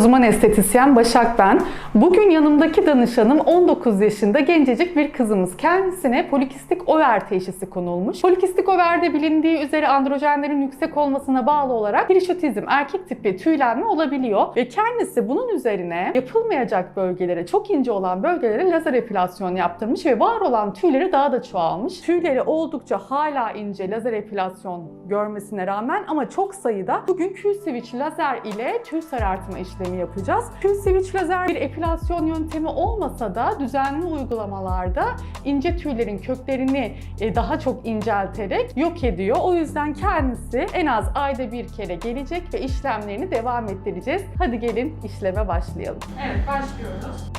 Uzman estetisyen Başak ben. Bugün yanımdaki danışanım 19 yaşında gencecik bir kızımız. Kendisine polikistik over teşhisi konulmuş. Polikistik overde bilindiği üzere androjenlerin yüksek olmasına bağlı olarak hirşotizm, erkek tipi tüylenme olabiliyor. Ve kendisi bunun üzerine yapılmayacak bölgelere, çok ince olan bölgelere lazer epilasyon yaptırmış ve var olan tüyleri daha da çoğalmış. Tüyleri oldukça hala ince lazer epilasyon görmesine rağmen ama çok sayıda bugün Q-Switch lazer ile tüy sarartma işlemi yapacağız. Q-Switch lazer bir epilasyon yöntemi olmasa da düzenli uygulamalarda ince tüylerin köklerini e, daha çok incelterek yok ediyor. O yüzden kendisi en az ayda bir kere gelecek ve işlemlerini devam ettireceğiz. Hadi gelin işleme başlayalım. Evet başlıyoruz.